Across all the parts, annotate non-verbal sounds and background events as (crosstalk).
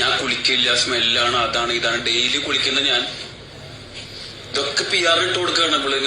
ഞാൻ കുളിക്കില്ല സ്മെല്ലാണ് അതാണ് ഇതാണ്. ഡെയിലി കുളിക്കുന്ന ഞാൻ. ഇതൊക്കെ പി ആർ ഇട്ട് കൊടുക്കുകയാണ് ഇവിടെ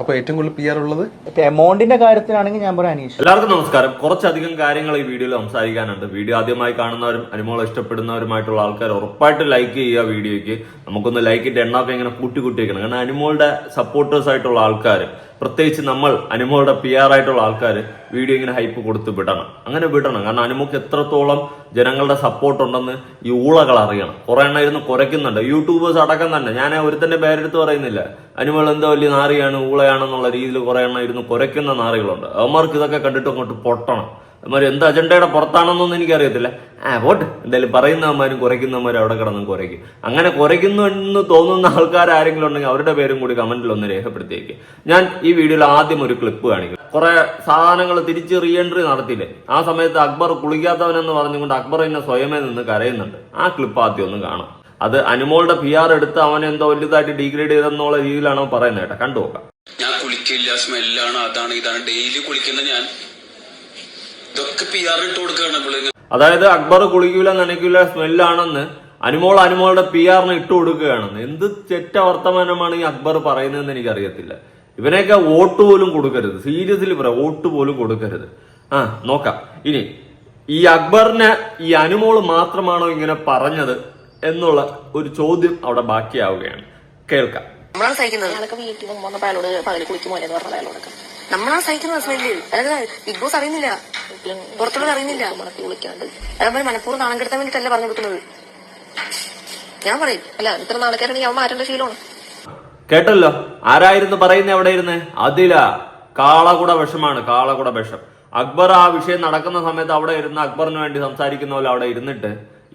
അപ്പൊ ഏറ്റവും കൂടുതൽ പി ആർ ഉള്ളത്? എമൗണ്ടിന്റെ കാര്യത്തിലാണെങ്കിൽ ഞാൻ പറയാം അനീഷ്. എല്ലാവർക്കും നമസ്കാരം. കുറച്ചധികം കാര്യങ്ങൾ ഈ വീഡിയോയിൽ സംസാരിക്കാനുണ്ട്. വീഡിയോ ആദ്യമായി കാണുന്നവരും അനുമോളം ഇഷ്ടപ്പെടുന്നവരുമായിട്ടുള്ള ആൾക്കാർ ഉറപ്പായിട്ട് ലൈക്ക് ചെയ്യുക വീഡിയോയ്ക്ക്. നമുക്കൊന്ന് ലൈക്കിന്റെ എണ്ണമൊക്കെ ഇങ്ങനെ കൂട്ടി കൂട്ടി വെക്കണം കാരണം അനുമോളുടെ സപ്പോർട്ടേഴ്സ് ആയിട്ടുള്ള ആൾക്കാർ പ്രത്യേകിച്ച് നമ്മൾ അനുമോളുടെ പി ആർ ആയിട്ടുള്ള ആൾക്കാർ വീഡിയോ ഇങ്ങനെ ഹൈപ്പ് കൊടുത്ത് വിടണം. അങ്ങനെ വിടണം. കാരണം അനുമോക്ക് എത്രത്തോളം ജനങ്ങളുടെ സപ്പോർട്ട് ഉണ്ടെന്ന് ഈ ഊളകൾ അറിയണം. കുറെ എണ്ണം ഇരുന്ന് കുറയ്ക്കുന്നുണ്ട്. യൂട്യൂബേഴ്സ് അടക്കം തന്നെ. ഞാൻ ഒരുത്തന്റെ പേരെടുത്ത് പറയുന്നില്ല. അനുമോൾ എന്തോ വലിയ നാറിയാണ് ഊളയാണെന്നുള്ള രീതിയിൽ കുറെ എണ്ണം ഇരുന്ന് കുറയ്ക്കുന്ന നാറികളുണ്ട്. അവന്മാർക്ക് ഇതൊക്കെ കണ്ടിട്ട് അങ്ങോട്ട് പൊട്ടണം. അവന്മാർ എന്ത് അജണ്ടയുടെ പുറത്താണെന്നൊന്നും എനിക്കറിയത്തില്ല. ആ വോട്ട് എന്തായാലും പറയുന്നവന്മാരും കുറയ്ക്കുന്നവന്മാരും അവിടെ കിടന്നും കുറയ്ക്കും. അങ്ങനെ കുറയ്ക്കുന്നു എന്ന് തോന്നുന്ന ആൾക്കാർ ആരെങ്കിലും ഉണ്ടെങ്കിൽ അവരുടെ പേരും കൂടി കമന്റിൽ ഒന്ന് രേഖപ്പെടുത്തിയേക്ക്. ഞാൻ ഈ വീഡിയോയിൽ ആദ്യം ഒരു ക്ലിപ്പ് കാണിക്കും കുറെ സാധനങ്ങൾ തിരിച്ച് റീ എൻട്രി നടത്തിയില്ലേ? ആ സമയത്ത് അക്ബർ കുളിക്കാത്തവനെന്ന് പറഞ്ഞുകൊണ്ട് അക്ബർ എന്നെ സ്വയമേ നിന്ന് കരയുന്നുണ്ട്. ആ ക്ലിപ്പ് ആദ്യം ഒന്ന് കാണാം. അത് അനുമോളുടെ പി ആർ എടുത്ത് അവനെ എന്തോ വലുതായിട്ട് ഡിഗ്രേഡ് ചെയ്തെന്നുള്ള രീതിയിലാണോ പറയുന്നത് കേട്ടോ. കണ്ടു നോക്കാം. ഞാൻ കുളിക്കില്ല സ്മെല്ലാണ് അതാണ് ഇതാണ്. ഡെയിലി കുളിക്കുന്ന ഞാൻ ഇതൊക്കെ പി ആർ ഇട്ട് കൊടുക്കുകയാണ് ഇവിടെ അതായത് അക്ബർ കുളിക്കൂല നനയ്ക്കൂല സ്മെല്ലാണെന്ന് അനുമോൾ അനുമോളുടെ പി ആറിന് ഇട്ട് കൊടുക്കുകയാണെന്ന് എന്ത് ചെറ്റ വർത്തമാനമാണ് ഈ അക്ബർ പറയുന്നതെന്ന് എനിക്കറിയത്തില്ല. ഇവനെയൊക്കെ വോട്ട് പോലും കൊടുക്കരുത്. സീരിയസ്ലി പറയാം വോട്ട് പോലും കൊടുക്കരുത്. ആ നോക്കാം. ഇനി ഈ അക്ബറിനെ ഈ അനുമോൾ മാത്രമാണോ ഇങ്ങനെ പറഞ്ഞത് എന്നുള്ള ഒരു ചോദ്യം അവിടെ ബാക്കിയാവുകയാണ്. കേൾക്കാം. നമ്മളാണ് സഹിക്കുന്നത്. വീട്ടിൽ അയാളോട് പകൽ കുളിക്കുമോ എന്ന് പറഞ്ഞ അയാളോടൊക്കെ. നമ്മളാണ് സഹിക്കുന്ന സ്മെല്ല് അതായത് ബിഗ് ബോസ് അറിയുന്നില്ല. പുറത്തുള്ളത് അറിയുന്നില്ല. മണത്തി കുളിക്കാണ്ട് അതേപോലെ മനഃപൂർവം നാണം കെടുത്താൻ വേണ്ടിട്ടല്ല പറഞ്ഞു കൊടുക്കുന്നത്. ഞാൻ പറയും അല്ല ഇത്ര നാളേക്കാരാണെങ്കിൽ അവൻ മാറ്റേണ്ട ശീലമാണ്. കേട്ടല്ലോ? ആരായിരുന്നു പറയുന്നത് എവിടെ ഇരുന്ന്? അതില കാളകുട വിഷമാണ് കാളകുട വിഷം. അക്ബർ ആ വിഷയം നടക്കുന്ന സമയത്ത് അവിടെ ഇരുന്ന് അക്ബറിന് വേണ്ടി സംസാരിക്കുന്ന പോലെ അവിടെ ഇരുന്നിട്ട്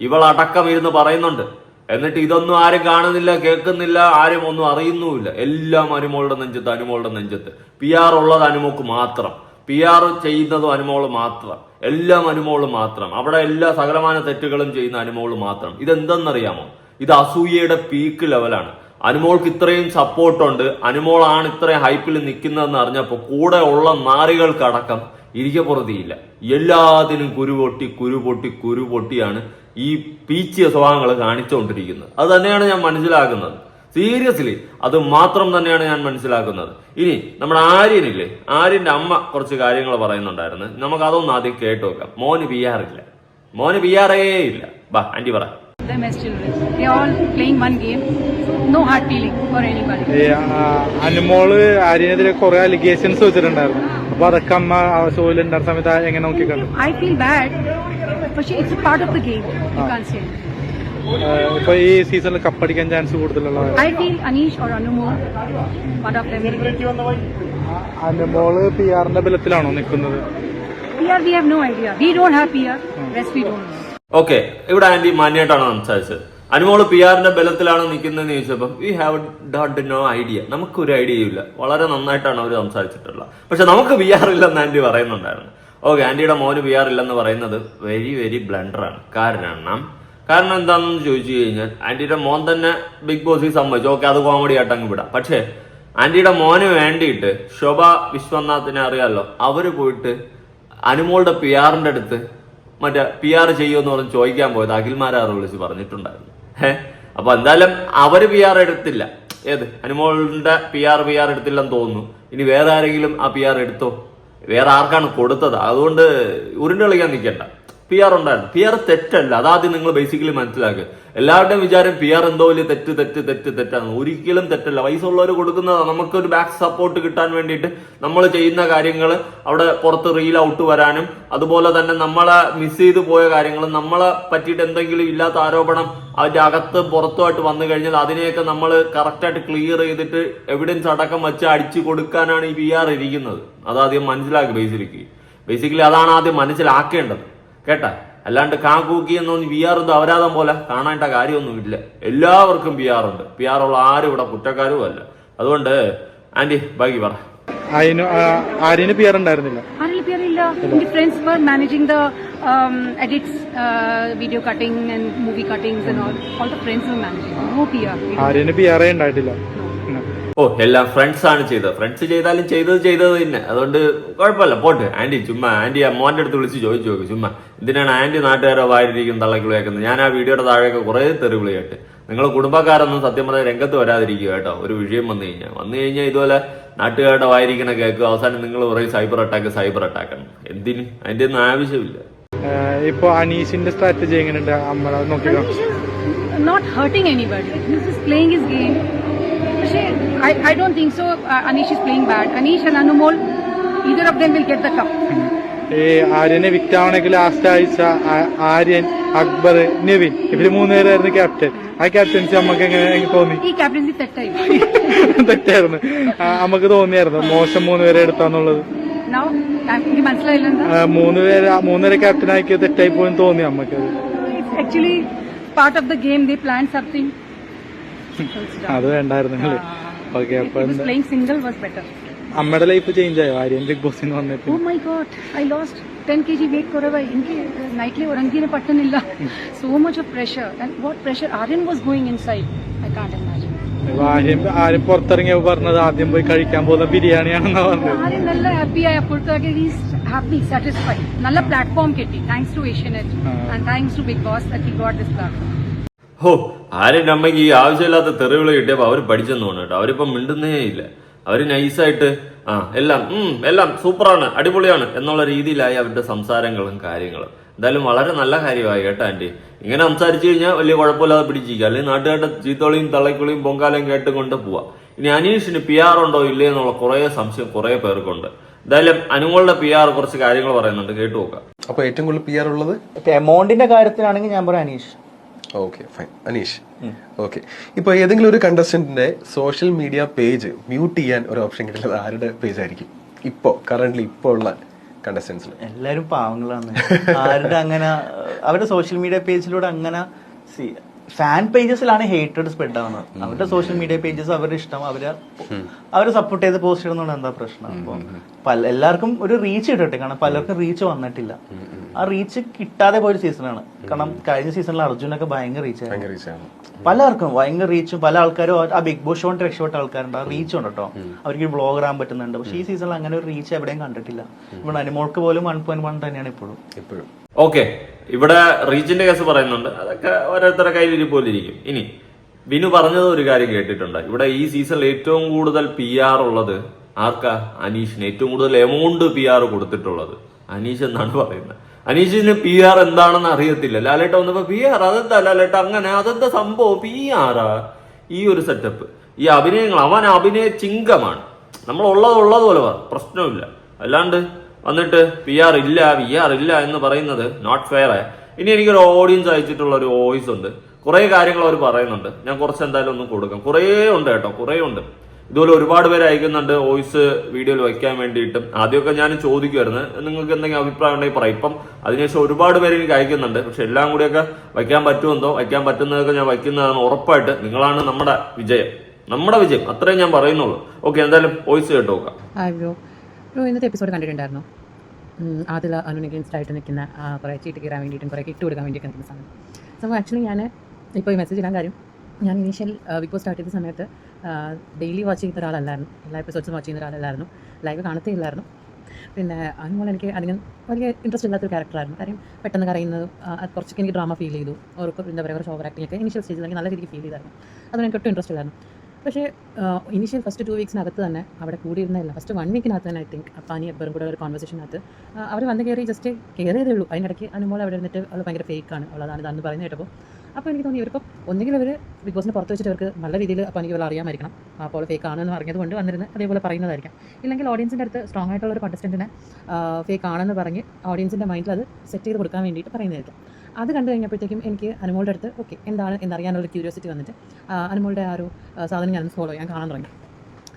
ഇവൾ അടക്കം ഇരുന്ന് പറയുന്നുണ്ട്. എന്നിട്ട് ഇതൊന്നും ആരും കാണുന്നില്ല കേൾക്കുന്നില്ല ആരും ഒന്നും അറിയുന്നുമില്ല. എല്ലാം അനുമോളുടെ നെഞ്ചത്ത് അനുമോളുടെ നെഞ്ചത്ത്. പി ആർ ഉള്ളത് അനുമോക്ക് മാത്രം. പി ആർ ചെയ്യുന്നതും അനുമോൾ മാത്രം. എല്ലാം അനുമോൾ മാത്രം. അവിടെ എല്ലാ സകലമാന തെറ്റുകളും ചെയ്യുന്ന അനുമോൾ മാത്രം. ഇതെന്തെന്നറിയാമോ? ഇത് അസൂയയുടെ പീക്ക് ലെവലാണ് അനുമോൾക്ക് ഇത്രയും സപ്പോർട്ടുണ്ട് അനുമോളാണ് ഇത്രയും ഹൈപ്പിൽ നിൽക്കുന്നതെന്ന് അറിഞ്ഞപ്പോൾ കൂടെ ഉള്ള നാറികൾക്കടക്കം ഇരിക്കപ്പുറതിയില്ല. എല്ലാത്തിനും കുരുപൊട്ടി കുരുപൊട്ടി കുരുപൊട്ടിയാണ് ഈ പീച്ചിയ സ്വഭാവങ്ങൾ കാണിച്ചുകൊണ്ടിരിക്കുന്നത് അത് തന്നെയാണ് ഞാൻ മനസ്സിലാക്കുന്നത്. സീരിയസ്ലി അത് മാത്രം തന്നെയാണ് ഞാൻ മനസ്സിലാക്കുന്നത്. ഇനി നമ്മുടെ ആര്യനില്ലേ? ആര്യന്റെ അമ്മ കുറച്ച് കാര്യങ്ങൾ പറയുന്നുണ്ടായിരുന്നു. നമുക്ക് അതൊന്നും ആദ്യം കേട്ടു നോക്കാം. മോന് ബിയാറില്ല മോന് ബിയാറേ ഇല്ല. ബാ ആന്റി പറ. Them as children. They're all playing one game. No hard feeling for anybody. Anumol ആര്യനെതിരെ കുറെ അലിഗേഷൻസ് വെച്ചിട്ടുണ്ടായിരുന്നു. അപ്പൊ അതൊക്കെ അമ്മ സോയിലുണ്ടായിരുന്ന സമയത്ത് എങ്ങനെ നോക്കി കണ്ടു I feel bad, but it's part of the game you can say ഇപ്പൊ ഈ സീസണിൽ കപ്പടിക്കാൻ ചാൻസ് കൂടുതലുള്ള I feel Aneesh or Anumol of them. Anumol P ആറിന്റെ ബലത്തിലാണോ നിൽക്കുന്നത്? P R we have no idea we don't have PR. Rest we don't know. Okay ഇവിടെ aunty മാന്യമായിട്ടാണ് സംസാരിച്ചത്. അനുമോൾ പി ആറിന്റെ ബലത്തിലാണ് നിൽക്കുന്നതെന്ന് ചോദിച്ചപ്പം we have dot no idea നമുക്കൊരു ഐഡിയയും ഇല്ല. വളരെ നന്നായിട്ടാണ് അവർ സംസാരിച്ചിട്ടുള്ളത്. പക്ഷെ നമുക്ക് പി ആർ ഇല്ലെന്ന് ആന്റി പറയുന്നുണ്ടായിരുന്നു. ഓക്കെ ആന്റിയുടെ മോന് പി ആർ ഇല്ലെന്ന് പറയുന്നത് വെരി വെരി ബ്ലണ്ടറാണ് കാരണം കാരണം എന്താണെന്ന് ചോദിച്ചു കഴിഞ്ഞാൽ ആന്റിയുടെ മോൻ തന്നെ ബിഗ് ബോസിൽ സമ്മതിച്ചു ഓക്കെ അത് കോമഡി ആയിട്ട് അങ്ങ് വിടാം. പക്ഷേ ആന്റിയുടെ മോന് വേണ്ടിയിട്ട് ശോഭ വിശ്വനാഥിനെ അറിയാമല്ലോ അവർ പോയിട്ട് അനുമോളുടെ പി ആറിന്റെ അടുത്ത് മറ്റേ പി ആർ ചെയ്യുമെന്ന് പറഞ്ഞ് ചോദിക്കാൻ പോയത് അഖിൽമാരാറ് വിളിച്ച് പറഞ്ഞിട്ടുണ്ടായിരുന്നു. ഏഹ് അപ്പൊ എന്തായാലും അവർ പി ആർ എടുത്തില്ല. ഏത്? അനുമോളിന്റെ പി ആർ പി ആർ എടുത്തില്ലെന്ന് തോന്നുന്നു. ഇനി വേറെ ആരെങ്കിലും ആ പി ആർ എടുത്തോ? വേറെ ആർക്കാണ് കൊടുത്തത്? അതുകൊണ്ട് ഉരുണ്ട് കളിക്കാൻ നിൽക്കണ്ട. പി ആർ ഉണ്ടായിരുന്നു. പി ആർ തെറ്റല്ല. അതാദ്യം നിങ്ങൾ ബേസിക്കലി മനസ്സിലാക്കുക എല്ലാവരുടെയും വിചാരം പി ആർ എന്തോ വലിയ തെറ്റ് തെറ്റ് തെറ്റ് തെറ്റാണ് ഒരിക്കലും തെറ്റല്ല. പൈസ ഉള്ളവർ കൊടുക്കുന്നതാണ് നമുക്കൊരു ബാക്ക് സപ്പോർട്ട് കിട്ടാൻ വേണ്ടിയിട്ട് നമ്മൾ ചെയ്യുന്ന കാര്യങ്ങൾ അവിടെ പുറത്ത് റീൽ ഔട്ട് വരാനും അതുപോലെ തന്നെ നമ്മളെ മിസ് ചെയ്തു പോയ കാര്യങ്ങൾ നമ്മളെ പറ്റിയിട്ട് എന്തെങ്കിലും ഇല്ലാത്ത ആരോപണം അതിന്റെ അകത്ത് പുറത്തുമായിട്ട് വന്നു കഴിഞ്ഞാൽ അതിനെയൊക്കെ നമ്മൾ കറക്റ്റായിട്ട് ക്ലിയർ ചെയ്തിട്ട് എവിഡൻസ് അടക്കം വെച്ച് അടിച്ചു കൊടുക്കാനാണ് ഈ പി ആർ ഇരിക്കുന്നത്. അതാദ്യം മനസ്സിലാക്കി ബേസിലേക്ക് ബേസിക്കലി അതാണ് ആദ്യം മനസ്സിലാക്കേണ്ടത്. കേട്ടാ? അല്ലാണ്ട് കാക്കൂക്കി എന്നൊന്നും വി ആർ എന്തോ അവരാതം പോലെ കാണേണ്ട കാര്യമൊന്നുമില്ല എല്ലാവർക്കും പി ആർ ഉണ്ട്. പി ആർ ഉള്ള ആരും ഇവിടെ കുറ്റക്കാരും അല്ല. അതുകൊണ്ട് ആന്റി ബാക്കി പറ. അതിന് ആര്യന് പി ആർ ഉണ്ടായിരുന്നില്ല? Hardly PR illa. The friends were managing the um, edits, uh, video cutting and movie cuttings and all. All the friends were managing. No PR. ആര്യന് പി ആറേ ഉണ്ടായിട്ടില്ല? ഓ എല്ലാം ഫ്രണ്ട്സ് ആണ് ചെയ്തത്. ഫ്രണ്ട്സ് ചെയ്താലും ചെയ്തത് ചെയ്തത് തന്നെ. അതുകൊണ്ട് കുഴപ്പമില്ല. പോട്ട്. ആന്റി ചുമ്മാ ആന്റി ആ മോന്റെ അടുത്ത് വിളിച്ച് ചോദിച്ചു നോക്ക്. ചുമ്മാ എന്തിനാണ് ആന്റി നാട്ടുകാരോ വായിരിക്കും തള്ളക്കിളിയാക്കുന്നത് ഞാൻ ആ വീഡിയോയുടെ താഴെയൊക്കെ കുറെ തെറിവിളി കേട്ട്. നിങ്ങൾ കുടുംബക്കാരൊന്നും സത്യം പറഞ്ഞാൽ രംഗത്ത് വരാതിരിക്കുക കേട്ടോ. ഒരു വിഷയം വന്നു കഴിഞ്ഞാൽ വന്നു കഴിഞ്ഞാൽ ഇതുപോലെ നാട്ടുകാരുടെ വായിരിക്കണ കേൾക്കുക അവസാനം നിങ്ങൾ പറയും സൈബർ അറ്റാക്ക് സൈബർ അറ്റാക്ക് ആണ് എന്തിന്? അതിന്റെ ഒന്നും ആവശ്യമില്ല. ഇപ്പൊ അനീഷിന്റെ സ്ട്രാറ്റജി എങ്ങനെയുണ്ട്? അമ്മ നോക്കിക്കോ. Anish is not hurting anybody. He's പക്ഷേ I, I don't think so. Uh, Anish is playing bad. Anish and Anumol, either of them will get the cup. ഈ ആര്യനെ വിക്റ്റാവണമെങ്കിൽ ലാസ്റ്റ് ആഴ്ച ആര്യൻ അക്ബർ നിവിൻ ഇവർ മൂന്നുപേരായിരുന്നു ക്യാപ്റ്റൻ ആ ക്യാപ്റ്റൻസി നമുക്ക് എങ്ങനെ തോന്നി? ഈ ക്യാപ്റ്റൻസി തെറ്റായി. (laughs) തെറ്റായിരുന്നു. നമുക്ക് തോന്നിയായിരുന്നു. മോശം മൂന്നുപേരെ എടുത്താന്നുള്ളത്. മൂന്നുപേര് മൂന്നര ക്യാപ്റ്റൻ ആക്കിയത് തെറ്റായി പോയെന്ന് തോന്നി നമുക്ക് actually part of the game the plan something അത് വേണ്ടായിരുന്നു ഓക്കെ അപ്പൊ സിംഗിൾ വാസ് ബെറ്റർ അമ്മയുടെ ലൈഫ് ചേഞ്ച് ആയോ? ആര്യൻ ബിഗ് ബോസ് നിന്ന് വന്നിട്ട്? ഓ my god I lost ten K G weight കുറവ്. എനിക്ക് നൈറ്റ്ലി ഉറങ്ങിയെ പറ്റുന്നില്ല. So much of pressure and what pressure Aryan was going inside I can't imagine ആരും പുറത്തിറങ്ങിയപ്പോ പറഞ്ഞത് ആദ്യം പോയി കഴിക്കാൻ പോകുന്ന ബിരിയാണിയാണെന്നാ പറഞ്ഞത്. ആര്യൻ നല്ല ഹാപ്പി ഹാപ്പിയായ പുറത്താക്കി ഹാപ്പി സാറ്റിസ്ഫൈഡ് നല്ല പ്ലാറ്റ്ഫോം കിട്ടി. Thanks to Asianet and thanks to big boss that he got this platform ഹോ ആരും അമ്മയ്ക്ക് ഈ ആവശ്യമില്ലാത്ത തെറിവിളി കിട്ടിയപ്പോ അവർ പഠിച്ചെന്ന് തോന്നുന്നു കേട്ടോ. അവരിപ്പം മിണ്ടുന്നേ ഇല്ല. അവർ നൈസായിട്ട് ആ എല്ലാം ഉം എല്ലാം സൂപ്പറാണ് അടിപൊളിയാണ് എന്നുള്ള രീതിയിലായി അവരുടെ സംസാരങ്ങളും കാര്യങ്ങളും. എന്തായാലും വളരെ നല്ല കാര്യമായി കേട്ടോ ആന്റി ഇങ്ങനെ സംസാരിച്ചു കഴിഞ്ഞാൽ വലിയ കുഴപ്പമില്ലാതെ പിടിച്ചിരിക്കുക. അല്ലെങ്കിൽ നാട്ടുകാരുടെ ചീത്തോളിയും തള്ളക്കുളിയും പൊങ്കാലയും കേട്ടുകൊണ്ട് പോവാം. ഇനി അനീഷിന് പി ആർ ഉണ്ടോ ഇല്ലേ എന്നുള്ള കുറേ സംശയം കുറേ പേർക്കുണ്ട്. എന്തായാലും അനുമോളുടെ പി ആർ കുറച്ച് കാര്യങ്ങൾ പറയുന്നുണ്ട്. കേട്ടു നോക്കാം. അപ്പൊ ഏറ്റവും കൂടുതൽ പി ആർ ഉള്ളത്? എമൗണ്ടിന്റെ കാര്യത്തിലാണെങ്കിൽ ഞാൻ പറയാം Aneesh. Okay fine Aneesh okay ഇപ്പൊ ഏതെങ്കിലും ഒരു കണ്ടസ്റ്റന്റിന്റെ സോഷ്യൽ മീഡിയ പേജ് മ്യൂട്ട് ചെയ്യാൻ ഒരു ഓപ്ഷൻ കിട്ടുന്നത് ആരുടെ പേജ് ആയിരിക്കും? ഇപ്പോ കറന്റ് ഇപ്പോ ഉള്ള കണ്ടസ്റ്റൻസിൽ എല്ലാരും പാവങ്ങളാണ്. ആരുടെ അങ്ങനെ അവരുടെ സോഷ്യൽ മീഡിയ പേജിലൂടെ അങ്ങനെ ഫാൻ പേജസിലാണ് ഹേറ്റഡ് സ്പ്രെഡ് ആവുന്നത്. അവരുടെ സോഷ്യൽ മീഡിയ പേജസ് അവരുടെ ഇഷ്ടം അവർ അവരെ സപ്പോർട്ട് ചെയ്ത് പോസ്റ്റ് ചെയ്യണമെന്നാണ് എന്താ പ്രശ്നം. അപ്പൊ എല്ലാവർക്കും ഒരു റീച്ച് കിട്ടട്ടെ. കാരണം പലർക്കും റീച്ച് വന്നിട്ടില്ല. ആ റീച്ച് കിട്ടാതെ പോയൊരു സീസണാണ് കാരണം കഴിഞ്ഞ സീസണിൽ അർജുനൊക്കെ ഭയങ്കര റീച്ച് പലർക്കും ഭയങ്കര റീച്ചും പല ആൾക്കാരും ആ ബിഗ് ബോസ് ഷോണ്ട് രക്ഷപ്പെട്ട ആൾക്കാരുണ്ട്. ആ റീച്ച് ഉണ്ട് കേട്ടോ അവർക്ക് ബ്ലോഗർ ആകാൻ പറ്റുന്നുണ്ട്. പക്ഷേ ഈ സീസണിൽ അങ്ങനെ ഒരു റീച്ച് എവിടെയും കണ്ടിട്ടില്ല. ഇവിടെ അനുമോൾക്ക് പോലും വൺ പോയിന്റ് വൺ തന്നെയാണ് ഇപ്പോഴും. ഇപ്പോഴും. ഓക്കെ ഇവിടെ റീച്ചിന്റെ കേസ് പറയുന്നുണ്ട്. അതൊക്കെ ഓരോരുത്തരുടെ കയ്യിൽ ഇരിക്കും. ഇനി വിനു പറഞ്ഞത് ഒരു കാര്യം കേട്ടിട്ടുണ്ട്. ഇവിടെ ഈ സീസണിൽ ഏറ്റവും കൂടുതൽ പി ആർ ഉള്ളത് ആർക്കാ? അനീഷിന്. ഏറ്റവും കൂടുതൽ എമൗണ്ട് പി ആർ കൊടുത്തിട്ടുള്ളത്. അനീഷ് എന്നാണ് പറയുന്നത്. അനീഷിന് പി ആർ എന്താണെന്ന് അറിയത്തില്ല. ലാലേട്ട വന്നപ്പോ പി ആർ അതെന്താ ലാലേട്ട അങ്ങനെ? അതെന്താ സംഭവം? പി ആറാ ഈ ഒരു സെറ്റപ്പ് ഈ അഭിനയങ്ങൾ അവൻ അഭിനയ ചിങ്കമാണ്. നമ്മൾ ഉള്ളത് ഉള്ളതുപോലെ പറ പ്രശ്നമില്ല. അല്ലാണ്ട് വന്നിട്ട് പി ആർ ഇല്ല പി ആർ ഇല്ല എന്ന് പറയുന്നത് നോട്ട് ഫെയർ ആയ ഇനി എനിക്കൊരു ഓഡിയൻസ് അയച്ചിട്ടുള്ള ഒരു വോയിസ് ഉണ്ട്. കുറേ കാര്യങ്ങൾ അവർ പറയുന്നുണ്ട്. ഞാൻ കുറച്ച് എന്തായാലും ഒന്നും കൊടുക്കാം. കുറേ ഉണ്ട് കേട്ടോ കുറേ ഉണ്ട്. ഇതുപോലെ ഒരുപാട് പേര് അയക്കുന്നുണ്ട് വോയിസ് വീഡിയോയിൽ വയ്ക്കാൻ വേണ്ടിയിട്ടും. ആദ്യമൊക്കെ ഞാൻ ചോദിക്കുമായിരുന്നു നിങ്ങൾക്ക് എന്തെങ്കിലും അഭിപ്രായം ഉണ്ടെങ്കിൽ പറയാം ഇപ്പം അതിനുശേഷം ഒരുപാട് പേര് എനിക്ക് അയക്കുന്നുണ്ട്. പക്ഷെ എല്ലാം കൂടിയൊക്കെ വയ്ക്കാൻ പറ്റുമെന്നോ വയ്ക്കാൻ പറ്റുന്നതൊക്കെ ഞാൻ വയ്ക്കുന്നതാണ് ഉറപ്പായിട്ട് നിങ്ങളാണ് നമ്മുടെ വിജയം. നമ്മുടെ വിജയം. അത്രയും ഞാൻ പറയുന്നുള്ളൂ. ഓക്കെ എന്തായാലും വോയിസ് കേട്ട് നോക്കാം. ബ്രോ ഇന്നത്തെ എപ്പിസോഡ് കണ്ടിട്ടുണ്ടായിരുന്നു? അതിൽ ആയിട്ട് നിൽക്കുന്ന കുറേ ചീട്ട് കയറാൻ വേണ്ടിയിട്ടും കുറേ ഇട്ട് കൊടുക്കാൻ വേണ്ടിയിട്ട് നിൽക്കുന്ന സാധനം സോ ആക്ച്വലി ഞാൻ ഇപ്പോൾ ഈ മെസ്സേജ് ഇടാൻ കാര്യം ഞാൻ ഇനീഷ്യൽ ബിഗ് ബോസ് സ്റ്റാർട്ട് ചെയ്ത സമയത്ത് ഡെയിലി വാച്ച് ചെയ്യുന്ന ഒരാളല്ലായിരുന്നു. എല്ലാ എപ്പിസോഡ്സും വാച്ച് ചെയ്യുന്ന ഒരാളല്ലായിരുന്നു. ലൈവ് കാണത്തേ ഇല്ലായിരുന്നു. പിന്നെ അതുപോലെ എനിക്ക് അധികം വലിയ ഇൻട്രസ്റ്റ് ഇല്ലാത്തൊരു ക്യാരക്ടറായിരുന്നു കാര്യം പെട്ടെന്ന് അത് കുറച്ചൊക്കെ എനിക്ക് ഡ്രാമ ഫീൽ ചെയ്തു. അവർക്ക് എന്താ പറയുക കുറച്ച് ഓവർ ആക്ടിംഗ് ഒക്കെ ഇനീഷ്യൽ സ്റ്റേജിൽ എനിക്ക് നല്ല രീതിക്ക് ഫീൽ ചെയ്തായിരുന്നു. അതിന് എനിക്ക് ഒട്ടും ഇൻട്രസ്റ്റ് ഇല്ലായിരുന്നു. പക്ഷേ ഇനീഷ്യൽ ഫസ്റ്റ് ടു വീക്സിനകത്ത് തന്നെ അവിടെ കൂടിയിരുന്നില്ല ഫസ്റ്റ് വൺ വീക്കിനകത്ത് തന്നെ ഐ തിങ്ക് അപ്പാനി എബറും കൂടെ ഒരു കോൺവെർസേഷനകത്ത് അവർ വന്ന് കയറി ജസ്റ്റ് കയറിയതേ ഉള്ളൂ. അതിനിടയ്ക്ക് അനുമോൾ അവിടെ ഇരുന്നിട്ട് അവൾ ഭയങ്കര ഫേക്കാണ് അവളതാണ് ഇതാണെന്ന് പറയുന്നത് കേട്ടപ്പോൾ അപ്പോൾ എനിക്ക് തോന്നി ഇവർക്കും ഒന്നുകിൽ അവർ ബിഗ് ബോസിന് പുറത്ത് വെച്ചിട്ട് അവർക്ക് നല്ല രീതിയിൽ അപ്പോൾ എനിക്ക് ഇവിടെ അറിയാമായിരിക്കണം. അപ്പോൾ ഫേക്ക് ആണെന്ന് കൊണ്ട് വന്നിരുന്ന് അതേപോലെ പറയുന്നതായിരിക്കാം. ഇല്ലെങ്കിൽ ഓഡിയൻസിന്റെ അടുത്ത് സ്ട്രോങ് ആയിട്ടുള്ള ഒരു കണ്ടസ്റ്റന്റിനെ ഫേക്ക് ആണെന്ന് പറഞ്ഞ് ഓഡിയൻസിന്റെ മൈൻഡിൽ അത് സെറ്റ് ചെയ്ത് കൊടുക്കാൻ വേണ്ടിയിട്ട് പറയുന്നതായിരിക്കും. അത് കണ്ടു കഴിഞ്ഞപ്പോഴത്തേക്കും എനിക്ക് അനുമോളുടെ അടുത്ത് ഓക്കെ എന്താണ്? എന്നറിയാനുള്ള ക്യൂരിയോസിറ്റി വന്നിട്ട് അനുമോളുടെ ആ ഒരു സാധനം ഞാൻ ഫോളോ ചെയ്യാൻ കാണാൻ തുടങ്ങി.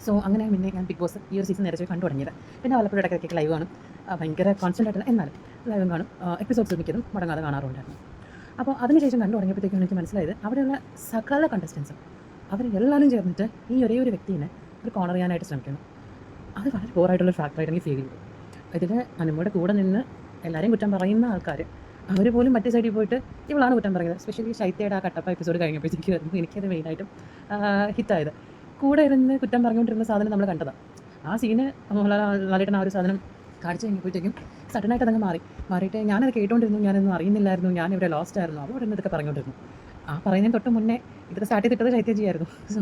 സോ അങ്ങനെ പിന്നെ ഞാൻ ബിഗ് ബോസ് ഈ ഒരു സീസൺ നേരത്തെ കണ്ടു തുടങ്ങിയത്. പിന്നെ വല്ലപ്പോഴും ഇടയ്ക്കൊക്കെ ലൈവ് കാണും. ഭയങ്കര കോൺസ്റ്റന്റ് ആയിട്ടുള്ള എന്നാലും ലൈവും കാണും. എപ്പിസോഡ്സ് മിക്കതും മുടങ്ങാതെ കാണാറുണ്ടായിരുന്നു. അപ്പോൾ അതിനുശേഷം കണ്ടു തുടങ്ങിയപ്പോഴത്തേക്കും എനിക്ക് മനസ്സിലായത് അവിടെയുള്ള സകല കണ്ടസ്റ്റൻസും അവരെല്ലാവരും ചേർന്നിട്ട് ഈ ഒരേ ഒരു വ്യക്തിനെ ഒരു കോണർ ചെയ്യാനായിട്ട് ശ്രമിക്കുന്നു. അത് വളരെ പോറായിട്ടുള്ള ഫാക്ടറായിട്ട് എനിക്ക് ഫീൽ ചെയ്തു ഇതിൽ അനുമോടെ കൂടെ നിന്ന് എല്ലാവരെയും കുറ്റം പറയുന്ന ആൾക്കാർ അവർ പോലും മറ്റേ സൈഡിൽ പോയിട്ട് ഇവളാണ് കുറ്റം പറയുന്നത്. സ്പെഷ്യലി ശൈത്യയുടെ ആ കട്ടപ്പ എപ്പിസോഡ് കഴിഞ്ഞപ്പോഴത്തേക്ക് വരുന്നു എനിക്കത് മെയിനായിട്ടും ഹിറ്റായത് കൂടെ ഇരുന്ന് കുറ്റം പറഞ്ഞുകൊണ്ടിരുന്ന സാധനം നമ്മൾ കണ്ടതാണ്. ആ സീന് ലാലേട്ടൻ ആ ഒരു സാധനം കാണിച്ചു കഴിഞ്ഞപ്പോഴത്തേക്കും സഡനായിട്ട് അതങ്ങ് മാറി. മാറിയിട്ട് ഞാനത് കേട്ടോണ്ടിരുന്നു ഞാനൊന്നും അറിയുന്നില്ലായിരുന്നു ഞാൻ ഇവിടെ ലോസ്റ്റ് ആയിരുന്നു. അവിടെ ഉടനെ ഇതൊക്കെ പറഞ്ഞുകൊണ്ടിരുന്നു ആ പറയുന്നതിന് തൊട്ട് മുന്നേ ഇതൊക്കെ സ്റ്റാർട്ട് ചെയ്തിട്ടത് ശൈത്യജിയായിരുന്നു. സോ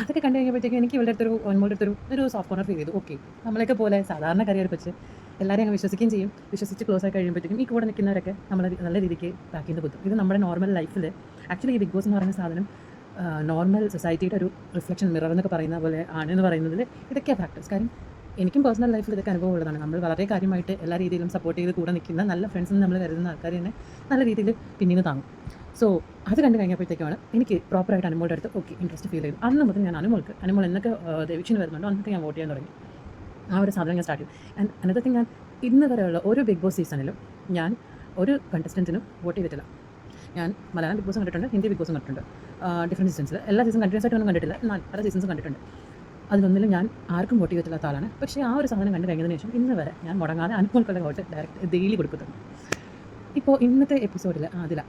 അതൊക്കെ കണ്ടു കഴിഞ്ഞപ്പോഴത്തേക്കും എനിക്ക് ഇവളുടെ അടുത്തൊരു ഒൻമോളുടെ അടുത്തൊരു ഒരു സോഫ്റ്റ് കോർണർ ഫീൽ ചെയ്തു. ഓക്കെ നമ്മളെയൊക്കെ പോലെ സാധാരണ കരിയർ വെച്ച് എല്ലാവരെയും അങ്ങ് വിശ്വസിക്കുകയും ചെയ്യും. വിശ്വസിച്ച് ക്ലോസ് ആയി കഴിയുമ്പോഴത്തേക്കും ഈ കൂടെ നിൽക്കുന്നവരൊക്കെ നമ്മളെ നല്ല രീതിക്ക് ബാക്ക് ചെയ്ത് കുത്തും. ഇത് നമ്മുടെ നോർമൽ ലൈഫിൽ ആക്ച്വലി ഈ ബിഗ് ബോസ് എന്ന് പറയുന്ന സാധനം നോർമൽ സൊസൈറ്റിയുടെ ഒരു റിഫ്ലക്ഷൻ മിറർ എന്നൊക്കെ പറയുന്ന പോലെ ആണ് എന്ന് പറയുന്നതിൽ ഇതൊക്കെയാണ് ഫാക്ടേഴ്സ് കാര്യം എനിക്കും പേഴ്സണൽ ലൈഫിൽ ഇതൊക്കെ അനുഭവമുള്ളതാണ് നമ്മൾ വളരെ കാര്യമായിട്ട് എല്ലാ രീതിയിലും സപ്പോർട്ട് ചെയ്ത് കൂടെ നിൽക്കുന്ന നല്ല ഫ്രണ്ട്സ് നമ്മൾ കരുതുന്ന ആൾക്കാർ തന്നെ നല്ല രീതിയിൽ പിന്നീട് താങ്ങും. സോ അത് കണ്ടു കഴിഞ്ഞപ്പോഴത്തേക്കാണ് എനിക്ക് പ്രോപ്പറായിട്ട് അനുമോളുടെ അടുത്ത് ഓക്കെ ഇൻട്രസ്റ്റ് ഫീൽ ചെയ്തു. അന്ന് മുതൽ ഞാൻ അനുമോൾക്ക് അനുമോൾ എന്നൊക്കെ ദേവിച്ചിന് വരുന്നുണ്ടോ. അന്നൊക്കെ ഞാൻ വോട്ട് ചെയ്യാൻ തുടങ്ങി. ആ ഒരു സാധനം ഞാൻ സ്റ്റാർട്ട് ചെയ്തു. ആൻഡ് അനദർ ഞാൻ ഇന്ന് വരെയുള്ള ഒരു ബിഗ് ബോസ് സീസണിലും ഞാൻ ഒരു കണ്ടസ്റ്റന്റിനും വോട്ട് ചെയ്തിട്ടില്ല. ഞാൻ മലയാളം ബിഗ് ബോസും കണ്ടിട്ടുണ്ട് ഹിന്ദി ബിഗ് ബോസും കണ്ടിട്ടുണ്ട്. ഡിഫറെന്റ് സീസൺസിൽ എല്ലാ സീസൺ കണ്ടിന്യൂസ് ആയിട്ട് കണ്ടിട്ടില്ല. എന്നാൽ പല സീസൺസും കണ്ടിട്ടുണ്ട്. അതിലൊന്നിലും ഞാൻ ആർക്കും വോട്ട് ചെയ്തിട്ടില്ലാത്ത ആളാണ്. പക്ഷേ ആ ഒരു സാധനം കണ്ടു കഴിഞ്ഞതിന് ശേഷം ഇന്ന് വരെ ഞാൻ മുടങ്ങാതെ അനുഭവങ്ങളുടെ വോട്ട് ഡയറക്റ്റ് ഡെയിലി കൊടുക്കുന്നുണ്ട്. ഇപ്പോൾ ഇന്നത്തെ എപ്പിസോഡിൽ ആദില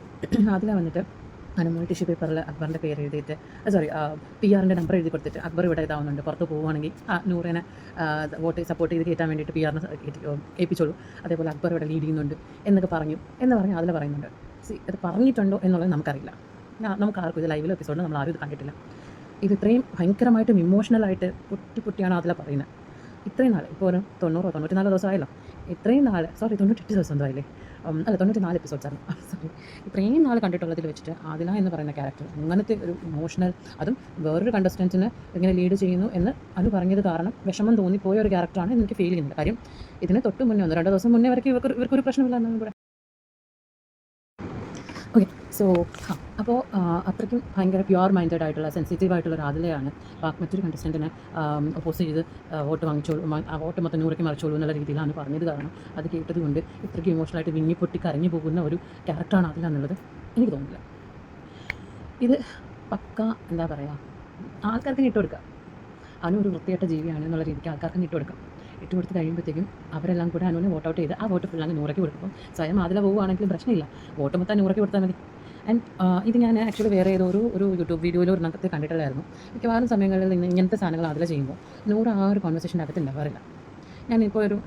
ആദില വന്നിട്ട് അനുമോൾ ടിഷ്യൂ പേപ്പറിൽ അക്ബറിന്റെ പേര് എഴുതിയിട്ട് സോറി പി ആറിന്റെ നമ്പർ എഴുതി കൊടുത്തിട്ട് അക്ബർ ഇവിടെ ഇതാവുന്നുണ്ട്. പുറത്ത് പോവുകയാണെങ്കിൽ ആ നൂറിനെ വോട്ട് സപ്പോർട്ട് ചെയ്ത് കയറ്റാൻ വേണ്ടിയിട്ട് പി ആറിനെ ഏൽപ്പിച്ചോളൂ. അതേപോലെ അക്ബർ ഇവിടെ ലീഡ് ചെയ്യുന്നുണ്ട് എന്നൊക്കെ പറഞ്ഞു എന്ന് പറഞ്ഞ് അതിൽ പറയുന്നുണ്ട്. സി അത് പറഞ്ഞിട്ടുണ്ടോ എന്നുള്ളത് നമുക്കറിയില്ല. നമുക്ക് ആർക്കും ഇത് ലൈവിലോ എപ്പിസോഡിൽ നമ്മൾ ആരും ഇത് കണ്ടിട്ടില്ല. ഇത് ഇത്രയും ഭയങ്കരമായിട്ടും ഇമോഷണലായിട്ട് പൊട്ടി പൊട്ടിയാണ് അതിലെ പറയുന്നത്. ഇത്രയും നാൾ ഇപ്പോൾ ഒരു തൊണ്ണൂറോ തൊണ്ണൂറ്റി നാല് ദിവസമായല്ലോ. ഇത്രയും നാൾ സോറി തൊണ്ണൂറ്റെട്ട് ദിവസം എന്തോ അല്ലേ അല്ല തൊണ്ണൂറ്റി നാല് എപ്പിസോഡ്സ് ആണ്. (laughs) സോറി ഇത്രയും നാൾ കണ്ടിട്ടുള്ളതിൽ വെച്ചിട്ട് ആദില എന്ന് പറയുന്ന ക്യാരക്ടർ അങ്ങനത്തെ ഒരു ഇമോഷണൽ അതും വേറൊരു കണ്ടസ്റ്റന്റിന് ഇങ്ങനെ ലീഡ് ചെയ്യുന്നു എന്ന് അത് പറഞ്ഞത് കാരണം വിഷമം തോന്നിപ്പോയ ഒരു ക്യാരക്ടറാണ് എനിക്ക് ഫീൽ ചെയ്യുന്നത് കാര്യം ഇതിന് തൊട്ട് മുന്നേ ഒന്ന് രണ്ട് ദിവസം മുന്നേ വരയ്ക്ക് ഇവർക്ക് ഇവർക്കൊരു പ്രശ്നമില്ല എന്നാണ് ഇവിടെ ഓക്കെ സോ ആ അപ്പോൾ അത്രയ്ക്കും ഭയങ്കര പ്യുവർ മൈൻഡഡ് ആയിട്ടുള്ള സെൻസിറ്റീവ് ആയിട്ടുള്ള ഒരു ആദിലയാണ് അപ്പോൾ മറ്റൊരു കണ്ടസ്റ്റന്റിനെ ഒപ്പോസ് ചെയ്ത് വോട്ട് വാങ്ങിച്ചോളൂ വോട്ട് മൊത്തം നൂറയ്ക്ക് മറിച്ചോളൂ എന്നുള്ള രീതിയിലാണ് പറഞ്ഞത്. കാരണം അത് കേട്ടത് കൊണ്ട് ഇത്രയ്ക്ക് ഇമോഷണലായിട്ട് വിങ്ങി പൊട്ടി കരഞ്ഞു പോകുന്ന ഒരു ക്യാരക്ടറാണ് അതില എന്നുള്ളത് എനിക്ക് തോന്നുന്നില്ല. ഇത് പക്ക എന്താ പറയുക ആൾക്കാർക്ക് ഇട്ട് കൊടുക്കുക അനു ഒരു വൃത്തിയായിട്ട ജീവിയാണ് എന്നുള്ള രീതിക്ക് ആൾക്കാർക്ക് ഇട്ട് കൊടുക്കാം ഇട്ട് കൊടുത്ത് കഴിയുമ്പോഴത്തേക്കും അവരെല്ലാം കൂടെ അനുവിനെ വോട്ട് ഔട്ട് ചെയ്ത് ആ വോട്ട് ഫുൾ അങ്ങ് നൂറയ്ക്ക് കൊടുക്കും. സ്വയം അതിലെ പോവുകയാണെങ്കിലും പ്രശ്നമില്ല. വോട്ട് മൊത്തം നൂറയ്ക്ക് കൊടുത്താൽ മതി. ആൻഡ് ഇത് ഞാൻ ആക്ച്വലി വേറെ ഏതോ ഒരു ഒരു യൂട്യൂബ് വീഡിയോയിൽ ഒരെണ്ണത്തെ കണ്ടിട്ടുള്ളായിരുന്നു മിക്കവാറും സമയങ്ങളിൽ ഇങ്ങനത്തെ സാധനങ്ങൾ അതിൽ ചെയ്യുമ്പോൾ നൂറ് ആ ഒരു കോൺവെർസേഷന്റെ അകത്ത് ഉണ്ടാവാറില്ല. ഞാനിപ്പോൾ ഒരു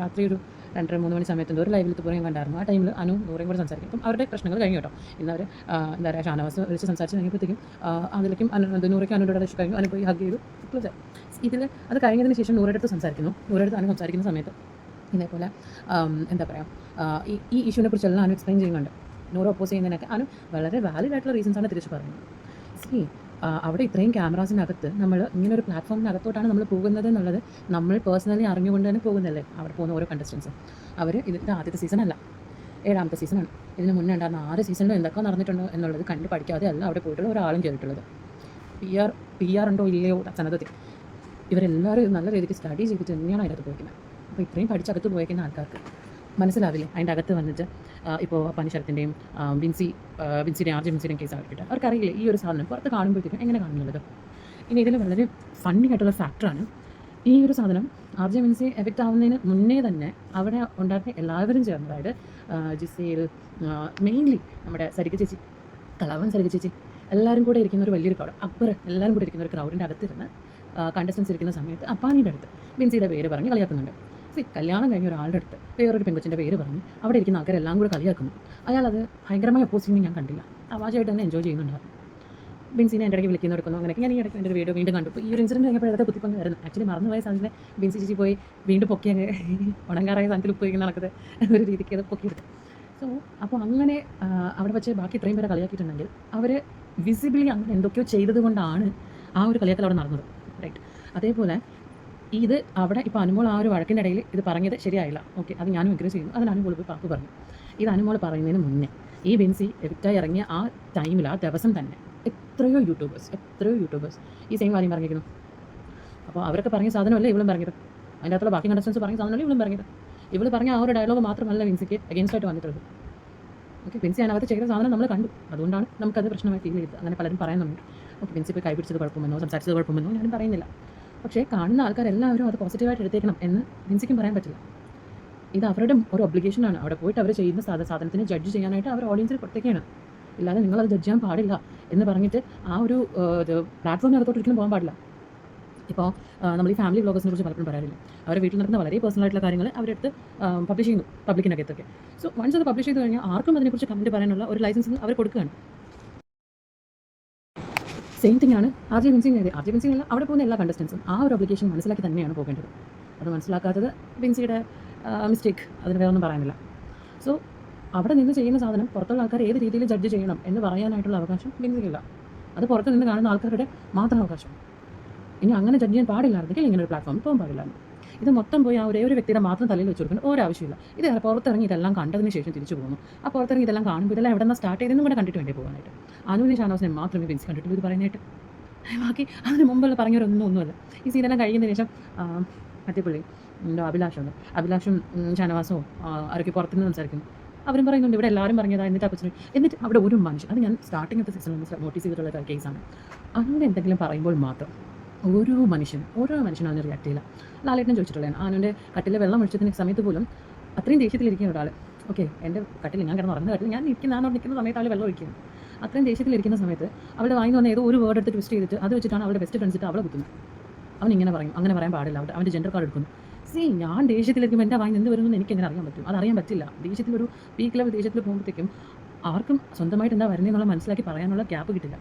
രാത്രി ഒരു രണ്ടര മൂന്ന് മണി സമയത്ത് ഒരു ലൈവിൽ പോയി കണ്ടായിരുന്നു. ആ ടൈമിൽ അനു നൂറേയും കൂടെ സംസാരിക്കും. അപ്പം അവരുടെ പ്രശ്നങ്ങൾ കഴിഞ്ഞു കേട്ടോ. ഇന്ന് അവർ എന്താ പറയുക ഷാനവാസ് വിളിച്ച് സംസാരിച്ച് കഴിഞ്ഞപ്പോഴത്തേക്കും അതിലേക്കും അനു നൂറയ്ക്ക് അനുയുടെ ഇഷ്ടം കഴിഞ്ഞു. അനു ഹഗ് ചെയ്തു. ക്ലോസ് ഇതിൽ അത് കഴിഞ്ഞതിന് ശേഷം നൂറടുത്ത് സംസാരിക്കുന്നു. നൂറടുത്ത് ആണ് സംസാരിക്കുന്ന സമയത്ത് ഇതേപോലെ എന്താ പറയുക ഈ ഇഷ്യൂവിനെ കുറിച്ചെല്ലാം അനു എക്സ്പ്ലെയിൻ ചെയ്യുന്നുണ്ട്. നൂറ് ഒപ്പോസ് ചെയ്യുന്നതിനൊക്കെ അനു വളരെ വാലിഡ് ആയിട്ടുള്ള റീസൺസ് ആണ് തിരിച്ച് പറയുന്നത്. സി അവിടെ ഇത്രയും ക്യാമറാസിനകത്ത് നമ്മൾ ഇങ്ങനെ ഒരു പ്ലാറ്റ്ഫോമിനകത്തോട്ടാണ് നമ്മൾ പോകുന്നത് എന്നുള്ളത് നമ്മൾ പേഴ്സണലി അറിഞ്ഞുകൊണ്ട് തന്നെ പോകുന്നല്ലേ അവിടെ പോകുന്ന ഓരോ കണ്ടസ്റ്റൻസും അവർ ഇതിന്റെ ആദ്യത്തെ സീസൺ അല്ല. ഏഴാമത്തെ സീസണാണ് ഇതിന് മുന്നേ ഉണ്ടായിരുന്ന ആറ് സീസണിൽ എന്തൊക്കെ നടന്നിട്ടുണ്ടോ എന്നുള്ളത് കണ്ട് പഠിക്കാതെ അല്ല അവിടെ പോയിട്ടുള്ള ഒരാളും ചെയ്തിട്ടുള്ളത് പി ആർ പി ആർ ഉണ്ടോ ഇല്ലയോ? സന്നദ്ധത്തിൽ ഇവരെല്ലാവരും നല്ല രീതിക്ക് സ്റ്റഡി ചെയ്തിട്ട് തന്നെയാണ് അതിനകത്ത് പോയിരിക്കുന്നത്. അപ്പോൾ ഇത്രയും പഠിച്ചകത്ത് പോയിക്കുന്ന ആൾക്കാർക്ക് മനസ്സിലാവില്ലേ? അതിന്റെ അകത്ത് വന്നിട്ട് ഇപ്പോൾ പനിശരത്തിന്റെയും ബിൻസി ബിൻസിന്റെ ആർജി ബിൻസിന്റെയും കേസ് ആക്കിയിട്ട് അവർക്കറിയില്ല ഈ ഒരു സാധനം പുറത്ത് കാണുമ്പോഴത്തേക്കും എങ്ങനെ കാണുന്നുള്ളത്? ഇനി ഇതിൽ വളരെ ഫണ്ണി ആയിട്ടുള്ള ഫാക്ടറാണ് ഈ ഒരു സാധനം ആർ ജെ മിൻസി എഫക്റ്റ് ആവുന്നതിന് മുന്നേ തന്നെ അവിടെ ഉണ്ടാക്കിയ എല്ലാവരും ചേർന്ന് അതായത് ജിസയിൽ മെയിൻലി നമ്മുടെ സരിക ചേച്ചി കളവൻ സരിക ചേച്ചി എല്ലാവരും കൂടെ ഇരിക്കുന്ന ഒരു വലിയൊരു ക്രൗഡ് അക്ബർ എല്ലാവരും കൂടെ ഇരിക്കുന്ന ഒരു ക്രൗഡിന്റെ അകത്തിരുന്ന് കണ്ടസ്റ്റൻസ് ഇരിക്കുന്ന സമയത്ത് അപ്പാനിയുടെ അടുത്ത് ബിൻസിയുടെ പേര് പറഞ്ഞ് കളിയാക്കുന്നുണ്ട്. സി കല്യാണം കഴിഞ്ഞ ഒരാളുടെ അടുത്ത് വേറൊരു പെൺകൊച്ചിന്റെ പേര് പറഞ്ഞ് അവിടെ ഇരിക്കുന്ന ആൾക്കാരെല്ലാം കൂടെ കളിയാക്കുന്നു. അയാൾ അത് ഭയങ്കരമായി ഒപ്പോസ് ഞാൻ കണ്ടില്ല. അവാജായിട്ട് തന്നെ എൻജോയ് ചെയ്യുന്നുണ്ടായിരുന്നു. ബിൻസിനെ എന്റെ ഇടയ്ക്ക് വിളിക്കുന്ന എടുക്കുന്നു അങ്ങനെ ഞാൻ ഈ ഇടയ്ക്ക് എന്റെ ഒരു വീഡിയോ വീണ്ടും കണ്ടു. ഈ ഒരു ഇൻസിഡന്റ് കഴിഞ്ഞപ്പോൾ അതൊക്കെ കുത്തിപ്പങ്കായിരുന്നു? ആക്ച്വലി മറന്നുപോയ സാധനത്തിന് ബിൻസി ചേച്ചി പോയി വീണ്ടും പൊക്കി അങ്ങ് ഉണങ്ങാറായ സാധനത്തിൽ ഉപ്പ് വയ്ക്കുന്ന നടക്കുന്നത് ഒരു രീതിക്ക് അത് പൊക്കിയെടുത്തു. സോ അപ്പോൾ അങ്ങനെ അവിടെ വെച്ച് ബാക്കി ഇത്രയും പേരെ കളിയാക്കിയിട്ടുണ്ടെങ്കിൽ അവർ വിസിബിളി അങ്ങനെ എന്തൊക്കെയോ ചെയ്തതുകൊണ്ടാണ് ആ ഒരു കളിയാക്കൽ അവിടെ നടന്നത്. റൈറ്റ് അതേപോലെ ഇത് അവിടെ ഇപ്പോൾ അനുമോൾ ആ ഒരു വഴക്കിന്റെ ഇടയിൽ ഇത് പറഞ്ഞത് ശരിയായില്ല. ഓക്കെ അത് ഞാനും എഗ്രി ചെയ്യുന്നു. അതിന് അനുമോൾ പോയി പാപ്പ് പറഞ്ഞു. ഇത് അനുമോൾ പറയുന്നതിന് മുന്നേ ഈ ബെൻസി എവിക്റ്റായി ഇറങ്ങിയ ആ ടൈമിൽ ആ ദിവസം തന്നെ എത്രയോ യൂട്യൂബേഴ്സ് എത്രയോ യൂട്യൂബേഴ്സ് ഈ സെയിം കാര്യം പറഞ്ഞിരിക്കുന്നു. അപ്പോൾ അവരൊക്കെ പറഞ്ഞ സാധനമല്ലേ ഇവളും പറഞ്ഞത്? അതിന്റെ അകത്തുള്ള ബാക്കി കണ്ടസ്റ്റൻസ് പറഞ്ഞ സാധനമല്ലേ ഇവളും പറഞ്ഞത്? ഇവൾ പറഞ്ഞ ആ ഒരു ഡയലോഗ് മാത്രമല്ല വിൻസിക്ക് അഗേൻസ്റ്റ് ആയിട്ട് വന്നിട്ടുള്ളത്. ഓക്കെ പിൻസി അതിനകത്ത് ചെയ്ത സാധനം നമ്മൾ കണ്ടു. അതുകൊണ്ടാണ് നമുക്കത് പ്രശ്നമായി ഫീൽ ചെയ്തത്. അങ്ങനെ പലരും പറയുന്നുണ്ട് ഓക്കെ പിൻസി പോയി കൈപിടിച്ചത് കുഴപ്പമെന്നോ സംസാരിച്ചത് കുഴപ്പമെന്നോ ഞാനും പറയുന്നില്ല. പക്ഷേ കാണുന്ന ആൾക്കാരെല്ലാവരും അത് പോസിറ്റീവായിട്ട് എടുത്തേക്കണം എന്ന് പിൻസിക്കും പറയാൻ പറ്റില്ല. ഇത് അവരുടെ ഒരു ഒബ്ലിഗേഷനാണ് അവിടെ പോയിട്ട് അവർ ചെയ്യുന്ന സാധ സാധനത്തിനെ ജഡ്ജ് ചെയ്യാനായിട്ട് അവർ ഓഡിയൻസിൽ പുറത്തേക്കാണ് ഇല്ലാതെ നിങ്ങളത് ജഡ്ജ് ചെയ്യാൻ പാടില്ല എന്ന് പറഞ്ഞിട്ട് ആ ഒരു പ്ലാറ്റ്ഫോമിനകത്തോട്ട് ഒരിക്കലും പോകാൻ പാടില്ല. ഇപ്പോൾ നമ്മൾ ഈ ഫാമിലി വ്ളോഗേഴ്സിനെ കുറിച്ച് പലപ്പോഴും പറയാറില്ല. അവരുടെ വീട്ടിൽ നടക്കുന്ന വളരെ പേഴ്സണൽ ആയിട്ടുള്ള കാര്യങ്ങൾ അവരെടുത്ത് പബ്ലിഷ് ചെയ്യുന്നു പബ്ലിക്കിനകത്തൊക്കെ സോ വൺസ് അത് പബ്ലിഷ് ചെയ്ത് കഴിഞ്ഞാൽ ആർക്കും അതിനെക്കുറിച്ച് കമന്റ് പറയാനുള്ള ഒരു ലൈസൻസ് അവർ കൊടുക്കുകയാണ്. സെയിം തിങ് ആണ് ആർ ജെ വിൻസിങ് ആർ ജെ വിൻസിങ് അല്ല അവിടെ പോകുന്ന എല്ലാ കണ്ടസ്റ്റൻസും ആ ഒരു അപ്ലിക്കേഷൻ മനസ്സിലാക്കി തന്നെയാണ് പോകേണ്ടത്. അത് മനസ്സിലാക്കാത്തത് വിൻസിയുടെ മിസ്റ്റേക്ക് അതിന് വേറെ ഒന്നും പറയാനില്ല. സോ അവിടെ നിന്ന് ചെയ്യുന്ന സാധനം പുറത്തുള്ള ആൾക്കാർ ഏത് രീതിയിൽ ജഡ്ജ് ചെയ്യണം എന്ന് പറയാനായിട്ടുള്ള അവകാശം വിൻസിക്കില്ല അത് പുറത്ത് നിന്ന് കാണുന്ന ആൾക്കാരുടെ മാത്രം അവകാശം ഇനി അങ്ങനെ ജഡ്ജ് ചെയ്യാൻ പാടില്ലായിരുന്നെങ്കിൽ ഇങ്ങനെ ഒരു പ്ലാറ്റ്ഫോമിൽ പോകാൻ പാടില്ലായിരുന്നു. ഇത് മൊത്തം പോയി ആ ഒരേ ഒരു വ്യക്തിയുടെ മാത്രം തലയിൽ വെച്ച് കൊടുക്കുന്ന ഒരു ആവശ്യമില്ല ഇത് പുറത്തിറങ്ങി ഇതെല്ലാം കണ്ടതിന് ശേഷം തിരിച്ചു പോകുന്നു. ആ പുറത്തിറങ്ങി ഇതെല്ലാം കാണുമ്പോൾ ഇതെല്ലാം എവിടെ നിന്ന് സ്റ്റാർട്ട് ചെയ്തെന്നും കൂടെ കണ്ടിട്ട് വേണ്ടി പോകാനായിട്ട് അനുവിനെ ഷാനോസിനെ മാത്രമേ പിൻസ് കണ്ടിട്ടുള്ളൂ ഇത് പറയാനായിട്ട് ബാക്കി അതിന് മുമ്പുള്ള പറഞ്ഞവരൊന്നും ഒന്നുമല്ല ഈ സീനെല്ലാം കഴിയുന്നതിന് ശേഷം ആ, മറ്റേ പുള്ളി എന്തോ അഭിലാഷുണ്ട് അഭിലാഷും ഷാനവാസോ അവരൊക്കെ പുറത്തുനിന്ന് സംസാരിക്കുന്നു. അവരും പറയുന്നുണ്ട് ഇവിടെ എല്ലാവരും പറഞ്ഞതാണ് എന്നിട്ട് അപ്പച്ചനും എന്നിട്ട് അവിടെ ഒരു മനുഷ്യൻ അത് ഞാൻ സ്റ്റാർട്ടിംഗ് സീസൺ നോട്ടീസ് ചെയ്തിട്ടുള്ള കേസാണ് അങ്ങനെ എന്തെങ്കിലും പറയുമ്പോൾ മാത്രം ഓരോ മനുഷ്യനും ഓരോ മനുഷ്യനും അതിന് റിയാക്ട് ചെയ്യില്ല ലാലേട്ടൻ ചോദിച്ചിട്ടുള്ളത് ആനുവിന്റെ കട്ടിലെ വെള്ളം ഒഴിച്ചതിന് സമയത്ത് പോലും അത്രയും ദേഷ്യത്തിലിരിക്കുന്ന ഒരാൾ ഓക്കെ എന്റെ കട്ടിൽ ഞാൻ കിടന്ന് ഉറങ്ങുന്ന കട്ടിൽ ഞാൻ നിൽക്കുന്ന ഞാൻ നിൽക്കുന്ന സമയത്ത് ആൾ വെള്ളം ഒഴിക്കുന്നു അത്രയും ദേഷ്യത്തിലിരിക്കുന്ന സമയത്ത് അവിടെ വായിന്ന് വന്ന ഏതോ ഒരു വേർഡ് എടുത്ത് ട്വിസ്റ്റ് ചെയ്തിട്ട് അത് വെച്ചിട്ടാണ് അവളുടെ ബെസ്റ്റ് ഫ്രണ്ട്സിട്ട് അവളെ കുത്തുന്നത്. അവൻ ഇങ്ങനെ പറയും അങ്ങനെ പറയാൻ പാടില്ല അവന്റെ അവന്റെ ജെൻഡർ കാർഡ് എടുക്കുന്നു. സി ഞാൻ ദേഷ്യത്തിലിരിക്കുമ്പോൾ എന്റെ വായിന്ന് എന്ത് വരുമെന്ന് എനിക്ക് എങ്ങനെ അറിയാൻ പറ്റും? അതറിയാൻ പറ്റില്ല. ദേഷ്യത്തിലൊരു പീക്ക് ലെവൽ ദേഷ്യത്തിൽ പോകുമ്പോഴത്തേക്കും ആർക്കും സ്വന്തമായിട്ട് എന്താ വരുന്നതെന്നുള്ള മനസ്സിലാക്കി പറയാനുള്ള ഗ്യാപ്പ് കിട്ടില്ല.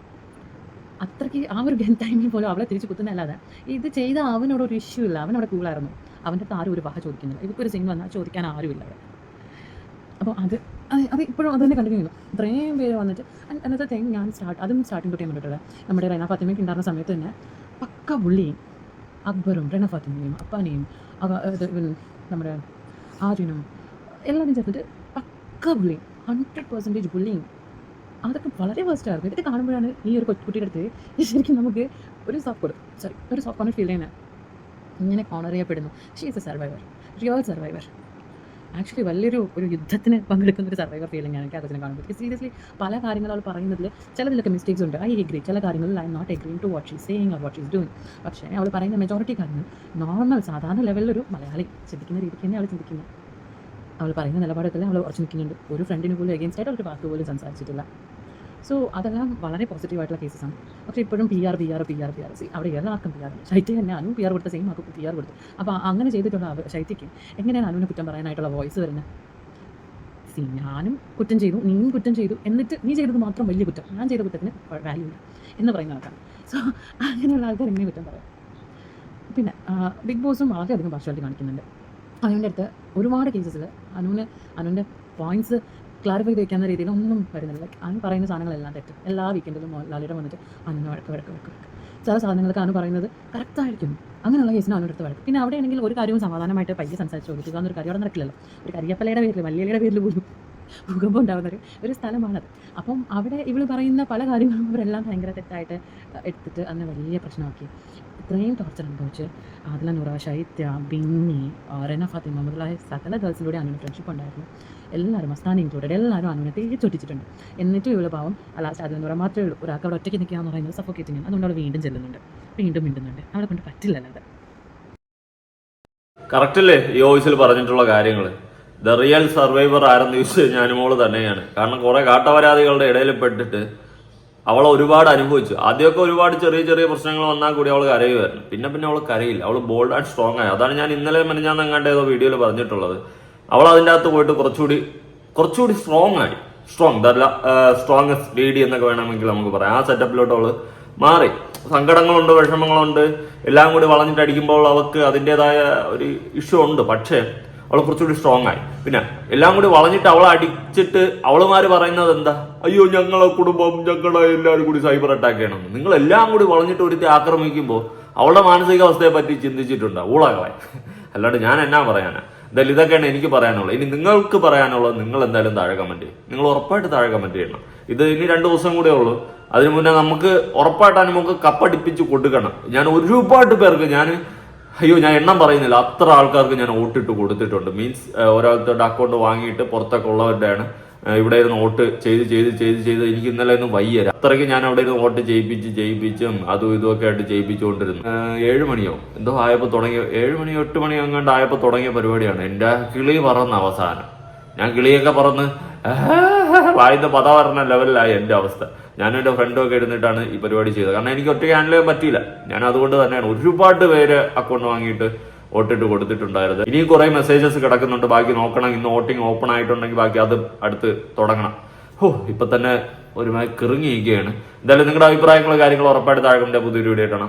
അത്രയ്ക്ക് ആ ഒരു ടൈമിൽ പോലും അവളെ തിരിച്ച് കുത്തുന്നതല്ലാതെ ഇത് ചെയ്ത അവനോട് ഒരു ഇഷ്യൂ ഇല്ല. അവനവിടെ കൂളായിരുന്നു അവന്റെ അടുത്ത് ആരും ഒരു വഹ ചോദിക്കുന്നില്ല. ഇവർക്കൊരു സിംഗ് വന്നാൽ ചോദിക്കാൻ ആരുമില്ല അവിടെ. അപ്പോൾ അത് അത് ഇപ്പോഴും അത് തന്നെ കണ്ടിന്യൂ ചെയ്യുന്നു. ഇത്രയും പേര് വന്നിട്ട് അന്നത്തെ തിങ് ഞാൻ സ്റ്റാർട്ട് അതും സ്റ്റാർട്ടിങ് തൊട്ട് ഞാൻ കണ്ടിട്ടുള്ളത് നമ്മുടെ റെന ഫാത്തിമയ്ക്ക് ഉണ്ടായിരുന്ന സമയത്ത് തന്നെ പക്ക ബുള്ളിയും അക്ബറും റെന ഫാത്തിമയും അപ്പാനെയും നമ്മുടെ ആര്യനും എല്ലാവരും ചേർത്തിട്ട് പക്ക ബുള്ളിയും ഹൺഡ്രഡ് പെർസെന്റേജ് ബുള്ളിയും അതൊക്കെ വളരെ വേസ്റ്റ് ആയിരുന്നു. ഇതൊക്കെ കാണുമ്പോഴാണ് ഈ ഒരു കൊച്ചുകുട്ടിയുടെ അടുത്ത് ശരിക്കും നമുക്ക് ഒരു സോഫ്റ്റ് സോറി ഒരു സോഫ്റ്റ് കോർണർ ഫീൽ ചെയ്യുന്നത് ഇങ്ങനെ കോണർ ചെയ്യപ്പെടുന്നു. She is a survivor real survivor actually വലിയൊരു ഒരു യുദ്ധത്തിന് പങ്കെടുക്കുന്ന ഒരു സർവൈവർ ഫീലിംഗ് ആണ് എനിക്ക് അതിനെ കാണുമ്പോൾ സീരിയസ്ലി പല കാര്യങ്ങൾ അവൾ പറയുന്നതിൽ ചിലതിലൊക്കെ മിസ്റ്റേക്സ് ഉണ്ട്. ഐ എഗ്രി ചില കാര്യങ്ങളിൽ I not agree to what she saying or what she's doing പക്ഷേ അവൾ പറയുന്ന മെജോറിറ്റി കാര്യങ്ങൾ നോർമൽ സാധാരണ ലെവലിലൊരു മലയാളി ചിന്തിക്കുന്ന രീതിക്ക് തന്നെ അവൾ ചിന്തിക്കുന്നത്. അവൾ പറയുന്ന നിലപാടൊക്കെ അവൾ ഉറച്ചു നിൽക്കുന്നുണ്ട്. ഒരു ഫ്രണ്ടിന് പോലും എഗെയിൻസ്റ്റ് ആയിട്ട് ഒരു വാക്ക് പോലും സംസാരിച്ചിട്ടില്ല. സോ അതെല്ലാം വളരെ പോസിറ്റീവ് ആയിട്ടുള്ള കേസസാണ് പക്ഷേ ഇപ്പോഴും P R P R P R P R C അവിടെ എല്ലാവർക്കും പി ആർ ശൈത്യ തന്നെ അനു പി ആർ കൊടുത്ത സെയിം ആക്കും പി ആർ കൊടുത്തു. അപ്പോൾ അങ്ങനെ ചെയ്തിട്ടുള്ള ശൈത്യയ്ക്ക് എങ്ങനെയാണ് അനുവിനെ കുറ്റം പറയാനായിട്ടുള്ള വോയിസ് വരുന്നത്? സി ഞാനും കുറ്റം ചെയ്തു നീയും കുറ്റം ചെയ്തു. എന്നിട്ട് നീ ചെയ്തത് മാത്രം വലിയ കുറ്റം. ഞാൻ ചെയ്ത കുറ്റത്തിന് വാല്യൂ ഇല്ല. എന്ന് പറയുന്ന ആൾക്കാർ സോ (laughs) അങ്ങനെയുള്ള ആൾക്കാർ എങ്ങനെ കുറ്റം പറയാം? പിന്നെ ബിഗ് ബോസും വളരെയധികം പാർഷ്വാലിറ്റി കാണിക്കുന്നുണ്ട്. അനുവിന്റെ അടുത്ത് ഒരുപാട് കേസസിൽ അനുവിന് അനുവിന്റെ പോയിന്റ്സ് ക്ലാരിഫൈ ചെയ്ത് വെക്കാവുന്ന രീതിയിൽ ഒന്നും വരുന്നില്ല. ലൈക്ക് അനു പറയുന്ന സാധനങ്ങളെല്ലാം തെറ്റ്. എല്ലാ വീക്കെൻഡിലും ലാലിയുടെ വന്നിട്ട് അനുവിന് വഴക്ക് വഴക്ക് വഴക്ക് വഴക്ക്. ചില സാധനങ്ങൾക്ക് അനു പറയുന്നത് കറക്റ്റായിരിക്കും അങ്ങനെയുള്ള കേസിന് അനുവിന്റെ അടുത്ത് വഴക്ക്. പിന്നെ അവിടെയാണെങ്കിൽ ഒരു കാര്യവും സമാധാനമായിട്ട് പയ്യെ സംസാരിച്ച് കൊടുക്കുക എന്നൊരു കാര്യം അവിടെ നടക്കില്ലല്ലോ. ഒരു കരിയപ്പലയുടെ പേരിൽ വല്യയുടെ പേരിൽ പോലും ഭൂകമ്പം ഉണ്ടാകുന്ന ഒരു ഒരു സ്ഥലമാണത്. അപ്പം അവിടെ ഇവൾ പറയുന്ന പല കാര്യങ്ങളും അവരെല്ലാം ഭയങ്കര തെറ്റായിട്ട് എടുത്തിട്ട് അതിനെ വലിയ പ്രശ്നമാക്കി. ഇത്രയും ടോർച്ചർ അനുഭവിച്ച് ആദില നൂറ ശൈത്യ ബിന്നി റെന ഫാത്തിമ മുതലായ സകല ഗേൾസിലൂടെ അനുവിന് ഫ്രണ്ട്ഷിപ്പ് ഉണ്ടായിരുന്നു. എല്ലാവരും അസ്ഥാനം ഇൻക്ലൂഡഡ് എല്ലാവരും അനുവിനെ തേച്ചൊട്ടിച്ചിട്ടുണ്ട് എന്നിട്ടും ഇവൾ പാവം ലാസ്റ്റ് ആദില നൂറ മാത്രമേ ഉള്ളൂ. ഒരാൾക്ക് അവിടെ ഒറ്റയ്ക്ക് നിൽക്കുക എന്ന് പറയുന്നത് സഫോക്കേറ്റിംഗ് അതുകൊണ്ട് അവൾ വീണ്ടും ചെല്ലുന്നുണ്ട്. വീണ്ടും മിണ്ടുന്നുണ്ട്. അവളെ കൊണ്ട് പറ്റില്ലല്ലോ അത്. കറക്റ്റ് അല്ലേ? ഈ വോയിസിൽ പറഞ്ഞിട്ടുള്ള കാര്യങ്ങൾ ദ റിയൽ സർവൈവർ ആരെന്ന് ചോദിച്ചാൽ ഞാനുമോൾ തന്നെയാണ്. കാരണം കുറെ കാട്ടപരാധികളുടെ ഇടയിൽ പെട്ടിട്ട് അവൾ ഒരുപാട് അനുഭവിച്ചു. ആദ്യമൊക്കെ ഒരുപാട് ചെറിയ ചെറിയ പ്രശ്നങ്ങൾ വന്നാൽ കൂടി അവൾ കരയുമായിരുന്നു. പിന്നെ പിന്നെ അവൾ കരയില്ല. അവൾ ബോൾഡ് ആൻഡ് സ്ട്രോങ് ആയി. അതാണ് ഞാൻ ഇന്നലെ മെനഞ്ഞാന്ന് എങ്ങാണ്ട് ഏതോ വീഡിയോയിൽ പറഞ്ഞിട്ടുള്ളത്. അവൾ അതിന്റെ അകത്ത് പോയിട്ട് കുറച്ചുകൂടി കുറച്ചുകൂടി സ്ട്രോങ് ആയി. സ്ട്രോങ് ദ സ്ട്രോങ്സ്റ്റ് ലേഡി എന്നൊക്കെ വേണമെങ്കിൽ നമുക്ക് പറയാം. ആ സെറ്റപ്പിലോട്ട് അവൾ മാറി. സങ്കടങ്ങളുണ്ട് വിഷമങ്ങളുണ്ട്. എല്ലാം കൂടി വളഞ്ഞിട്ട് അടിക്കുമ്പോൾ അവൾക്ക് അതിന്റെതായ ഒരു ഇഷ്യൂ ഉണ്ട്. പക്ഷേ അവൾ കുറച്ചുകൂടി സ്ട്രോങ് ആയി. പിന്നെ എല്ലാം കൂടി വളഞ്ഞിട്ട് അവളെ അടിച്ചിട്ട് അവളുമാര് പറയുന്നത് എന്താ? അയ്യോ ഞങ്ങളെ കുടുംബം ഞങ്ങളെ എല്ലാവരും കൂടി സൈബർ അറ്റാക്ക് ചെയ്യണമെന്ന്. നിങ്ങൾ എല്ലാം കൂടി വളഞ്ഞിട്ട് ഒരുത്തി ആക്രമിക്കുമ്പോൾ അവളുടെ മാനസികാവസ്ഥയെ പറ്റി ചിന്തിച്ചിട്ടുണ്ട്? ഊളകളെ. അല്ലാണ്ട് ഞാൻ എന്നാ പറയാനാ? എന്തായാലും ഇതൊക്കെയാണ് എനിക്ക് പറയാനുള്ളത്. ഇനി നിങ്ങൾക്ക് പറയാനുള്ളത് നിങ്ങൾ എന്തായാലും താഴെ കമന്റ് നിങ്ങൾ ഉറപ്പായിട്ട് താഴെ കമന്റ് ചെയ്യണം. ഇത് ഇനി രണ്ട് ദിവസം കൂടെ ഉള്ളൂ. അതിനു മുന്നേ നമുക്ക് ഉറപ്പായിട്ട് നമുക്ക് കപ്പടിപ്പിച്ച് കൊടുക്കണം. ഞാൻ ഒരുപാട് പേർക്ക് ഞാൻ അയ്യോ ഞാൻ എണ്ണം പറയുന്നില്ല. അത്ര ആൾക്കാർക്ക് ഞാൻ വോട്ടിട്ട് കൊടുത്തിട്ടുണ്ട്. മീൻസ് ഓരോരുത്തരുടെ അക്കൗണ്ട് വാങ്ങിയിട്ട് പുറത്തൊക്കെ ഉള്ളവരുടെയാണ് ഇവിടെ ഇരുന്ന് വോട്ട് ചെയ്ത് ചെയ്ത് ചെയ്ത് ചെയ്ത് എനിക്ക് ഇന്നലെ ഒന്നും വയ്യല്ല അത്രയ്ക്ക് ഞാൻ അവിടെ ഇരുന്ന് വോട്ട് ചെയ്യിപ്പിച്ച് ചെയ്യിപ്പിച്ചും അതും ഇതുമൊക്കെ ആയിട്ട് ചെയ്യിപ്പിച്ചുകൊണ്ടിരുന്നു ഏഴ് മണിയോ? എന്തോ ആയപ്പോൾ തുടങ്ങിയ ഏഴ് മണിയോ എട്ട് മണിയോ അങ്ങാണ്ട് ആയപ്പോൾ തുടങ്ങിയ പരിപാടിയാണ്. എന്റെ കിളി പറന്ന് അവസാനം. ഞാൻ കിളിയൊക്കെ പറന്ന് വായിന്ന് പദ പറഞ്ഞ ലെവലിലായി എന്റെ അവസ്ഥ. ഞാനും എന്റെ ഫ്രണ്ടും ഇരുന്നിട്ടാണ് ഈ പരിപാടി ചെയ്തത്. കാരണം എനിക്ക് ഒറ്റയ്ക്ക് ഹാൻഡിൽ ചെയ്യാൻ പറ്റിയില്ല. ഞാൻ അതുകൊണ്ട് തന്നെയാണ് ഒരുപാട് പേര് അക്കൗണ്ട് വാങ്ങിയിട്ട് വോട്ടിട്ട് കൊടുത്തിട്ടുണ്ടായിരുന്നത്. ഇനി കുറേ മെസ്സേജസ് കിടക്കുന്നുണ്ട്. ബാക്കി നോക്കണം. ഇന്ന് വോട്ടിംഗ് ഓപ്പൺ ആയിട്ടുണ്ടെങ്കിൽ ബാക്കി അത് അടുത്ത് തുടങ്ങണം. ഹോ ഇപ്പൊ തന്നെ ഒരുമാതിരി കിറങ്ങിയിരിക്കുകയാണ്. എന്തായാലും നിങ്ങളുടെ അഭിപ്രായങ്ങളും കാര്യങ്ങളും ഉറപ്പായിട്ട് താഴെ പുതിയൊരു വീഡിയോ ആയിട്ടാണ്